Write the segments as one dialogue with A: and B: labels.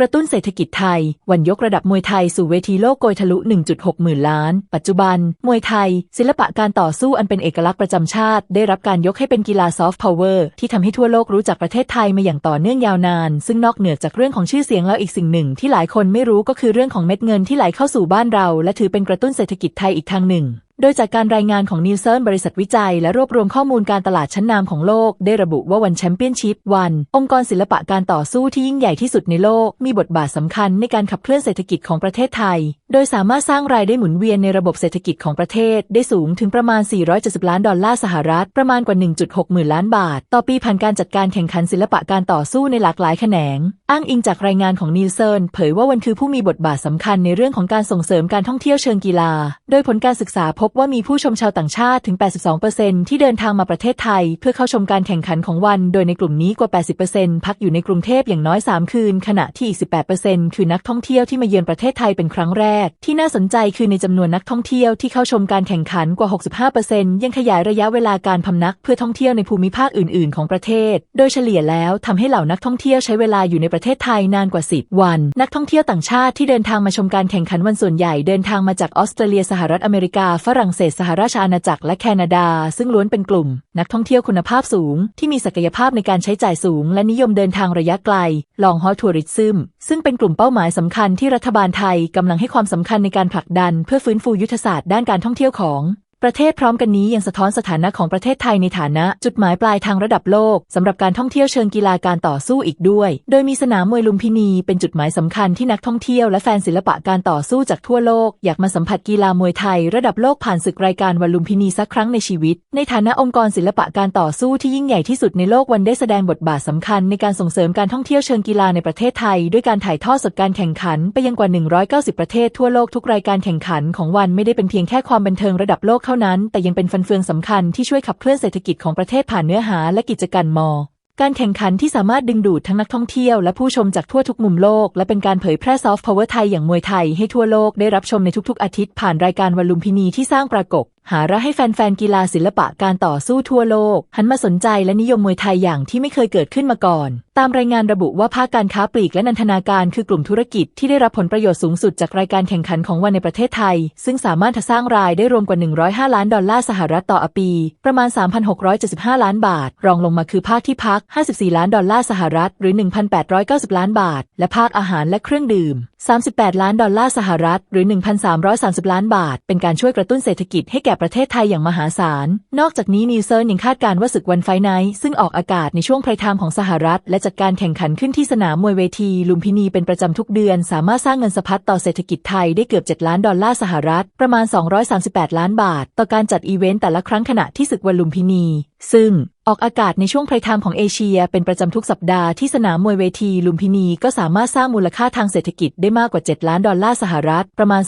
A: กระตุ้นเศรษฐกิจไทย วันยกระดับมวยไทยสู่เวทีโลกโกยทะลุ 1.6 หมื่นล้าน ปัจจุบัน มวยไทย ศิลปะการต่อสู้อันเป็นเอกลักษณ์ประจำชาติ ได้รับการยกให้เป็นกีฬาซอฟต์พาวเวอร์ที่ทำให้ทั่วโลกรู้จักประเทศไทยมาอย่างต่อเนื่องยาวนาน ซึ่งนอกเหนือจากเรื่องของชื่อเสียงแล้วอีกสิ่งหนึ่ง ที่หลายคนไม่รู้ก็คือเรื่องของเม็ดเงินที่ไหลเข้าสู่บ้านเรา และถือเป็นกระตุ้นเศรษฐกิจไทยอีกทางหนึ่ง ดยจากการรายงานของนิวเซิร์นบริษัทวิจัย และรวบรวมข้อมูลการตลาดชั้นนำของโลก ได้ระบุว่าวันแชมเปี้ยนชิพวัน องค์กรศิลปะการต่อสู้ที่ยิ่งใหญ่ที่สุดในโลก มีบทบาทสำคัญในการขับเคลื่อนเศรษฐกิจของประเทศไทย โดยสามารถสร้างรายได้หมุนเวียนในระบบเศรษฐกิจของประเทศ ได้สูงถึงประมาณ 470 ล้านดอลลาร์สหรัฐ ประมาณกว่า 1.6 หมื่นล้านบาท ต่อปีผ่านการจัดการแข่งขันศิลปะการต่อสู้ในหลากหลายแขนง อ้างอิงจากรายงานของนิวเซิร์นเผยว่าวันคือผู้มีบทบาทสำคัญในเรื่องของการส่งเสริมการท่องเที่ยวเชิงกีฬา โดยผลการศึกษาพบว่ามีผู้ชมชาวต่างชาติถึง 82%ที่เดินทางมาประเทศไทย เพื่อเข้าชมการแข่งขันของวัน โดยในกลุ่มนี้กว่า 80%พักอยู่ในกรุงเทพอย่างน้อย 3 คืน ขณะที่อีก 18%คือนักท่องเที่ยวที่มาเยือนประเทศไทยเป็นครั้งแรก ที่น่าสนใจคือในจำนวนนักท่องเที่ยวที่เข้าชมการแข่งขันกว่า 65%ยังขยายระยะเวลาการพำนักเพื่อท่องเที่ยวในภูมิภาคอื่น ๆ ของประเทศ โดยเฉลี่ยแล้วทำให้เหล่านักท่องเที่ยวใช้เวลาอยู่ในประเทศไทยนานกว่า 10 วัน นักท่องเที่ยวต่างชาติที่เดินทางมาชมการแข่งขันวันส่วนใหญ่เดินทางมาจากออสเตรเลียสหรัฐอเมริกาฝรั่งเศสสหราชอาณาจักรและแคนาดา ซึ่งล้วนเป็นกลุ่ม นักท่องเที่ยวคุณภาพสูง ที่มีศักยภาพในการใช้จ่ายสูง และนิยมเดินทางระยะไกล ลองฮอทัวริซึม ซึ่งเป็นกลุ่มเป้าหมายสำคัญที่รัฐบาลไทยกำลังให้ความสำคัญในการผลักดัน เพื่อฟื้นฟูยุทธศาสตร์ด้านการท่องเที่ยวของ ประเทศพร้อมกันนี้ยังสะท้อนสถานะของประเทศไทยในฐานะ จุดหมายปลายทางระดับโลกสำหรับการท่องเที่ยวเชิงกีฬาการต่อสู้อีกด้วย โดยมีสนามมวยลุมพินีเป็นจุดหมายสำคัญที่นักท่องเที่ยวและแฟนศิลปะการต่อสู้จากทั่วโลก อยากมาสัมผัสกีฬามวยไทย ระดับโลกผ่านศึกรายการวันลุมพินีสักครั้งในชีวิต ในฐานะองค์กรศิลปะการต่อสู้ที่ยิ่งใหญ่ที่สุดในโลกวันได้แสดงบทบาทสำคัญในการส่งเสริมการท่องเที่ยวเชิงกีฬาในประเทศไทย ด้วยการถ่ายทอดสดการแข่งขัน ไปยังกว่า 190 ประเทศทั่วโลกทุกรายการแข่งขันของวันไม่ได้เป็นเพียงแค่ความบันเทิงระดับโลกเท่านั้น แต่ยังเป็นฟันเฟืองสำคัญที่ช่วยขับเคลื่อนเศรษฐกิจของประเทศผ่านเนื้อหาและกิจการมอ การแข่งขันที่สามารถดึงดูดทั้งนักท่องเที่ยวและผู้ชมจากทั่วทุกมุมโลก และเป็นการเผยแพร่ซอฟต์พาวเวอร์ไทยอย่างมวยไทยให้ทั่วโลกได้รับชมในทุกๆอาทิตย์ผ่านรายการวันลุมพินีที่สร้างปรากฏ หาระให้แฟนๆกีฬาศิลปะการต่อสู้ทั่วโลก หันมาสนใจและนิยมมวยไทยอย่างที่ไม่เคยเกิดขึ้นมาก่อน ตามรายงานระบุว่าภาคการค้าปลีกและนันทนาการคือกลุ่มธุรกิจที่ได้รับผลประโยชน์สูงสุดจากรายการแข่งขันของวันในประเทศไทย ซึ่งสามารถสร้างรายได้รวมกว่า 105 ล้านดอลลาร์สหรัฐต่อปี ประมาณ 3,675 ล้านบาท รองลงมาคือภาคที่พัก 54 ล้านดอลลาร์สหรัฐ หรือ 1,890 ล้านบาท และภาคอาหารและเครื่องดื่ม 38 ล้านดอลลาร์สหรัฐ หรือ 1,330 ล้านบาท เป็นการช่วยกระตุ้นเศรษฐกิจให้แก่ประเทศไทยอย่างมหาศาล นอกจากนี้นิวเซิร์ยังคาดการว่าศึกวันไฟไนท์ซึ่งออกอากาศในช่วงไพรไทม์ของสหรัฐ และจัดการแข่งขันขึ้นที่สนามมวยเวทีลุมพินีเป็นประจำทุกเดือน สามารถสร้างเงินสะพัดต่อเศรษฐกิจไทยได้เกือบ 7 ล้านดอลลาร์สหรัฐ ประมาณ 238 ล้านบาท ต่อการจัดอีเวนต์แต่ละครั้งขณะที่ศึกวันลุมพินี ซึ่ง ออกอากาศในช่วงไพรไทม์ของเอเชีย เป็นประจำทุกสัปดาห์ที่สนามมวยเวทีลุมพินีก็สามารถสร้างมูลค่าทางเศรษฐกิจได้มากกว่า 7 ล้านดอลลาร์สหรัฐ ประมาณ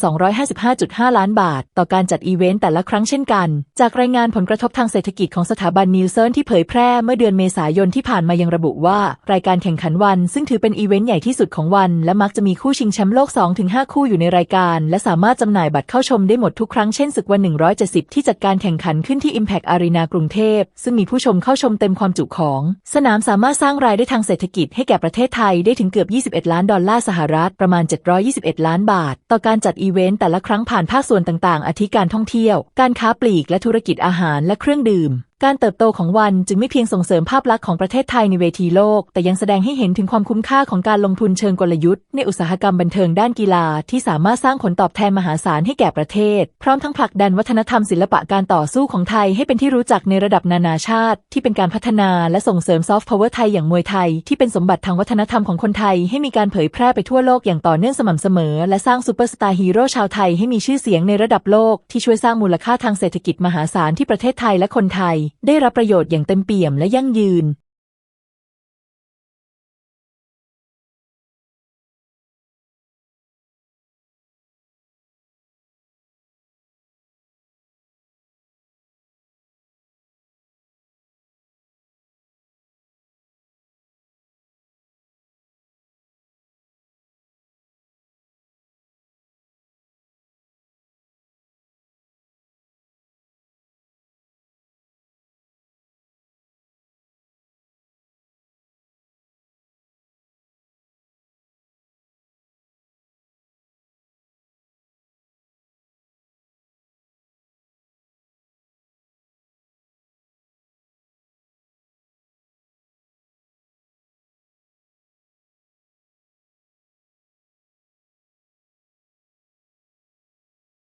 A: 255.5 ล้านบาท ต่อการจัดอีเวนต์แต่ละครั้งเช่นกัน จากรายงานผลกระทบทางเศรษฐกิจของสถาบันนิวเซิร์นที่เผยแพร่เมื่อเดือนเมษายนที่ผ่านมายังระบุว่า รายการแข่งขันวัน ซึ่งถือเป็นอีเวนต์ใหญ่ที่สุดของวัน และมักจะมีคู่ชิงแชมป์โลก 2-5 คู่อยู่ในรายการ และสามารถจำหน่ายบัตรเข้าชมได้หมดทุกครั้งเช่นศึกวัน 170 ที่จัดการแข่งขันขึ้นที่ Impact Arena กรุงเทพซึ่งมีผู้ชมเข้าชมเต็มความจุของ สนามสามารถสร้างรายได้ทางเศรษฐกิจให้แก่ประเทศไทยได้ถึงเกือบ 21 ล้านดอลลาร์สหรัฐประมาณ 721 ล้านบาท ต่อการจัดอีเวนต์แต่ละครั้งผ่านภาคส่วนต่างๆ อาทิการท่องเที่ยว การค้าปลีกและธุรกิจอาหารและเครื่องดื่มการเติบโตของวันจึงไม่เพียงส่งเสริมภาพลักษณ์ของประเทศไทยในเวทีโลก แต่ยังแสดงให้เห็นถึงความคุ้มค่าของการลงทุนเชิงกลยุทธ์ในอุตสาหกรรมบันเทิงด้านกีฬา ที่สามารถสร้างผลตอบแทนมหาศาลให้แก่ประเทศ พร้อมทั้งผลักดันวัฒนธรรมศิลปะการต่อสู้ของไทยให้เป็นที่รู้จักในระดับนานาชาติ ที่เป็นการพัฒนาและส่งเสริมซอฟต์พาวเวอร์ไทยอย่างมวยไทย ที่เป็นสมบัติทางวัฒนธรรมของคนไทย ให้มีการเผยแพร่ไปทั่วโลกอย่างต่อเนื่องสม่ำเสมอ และสร้างซูเปอร์สตาร์ฮีโร่ชาวไทยให้มีชื่อเสียงในระดับโลกที่ช่วยสร้างมูลค่าทางเศรษฐกิจมหาศาลที่ประเทศไทยและคนไทยได้รับประโยชน์อย่างเต็มเปี่ยมและยั่งยืน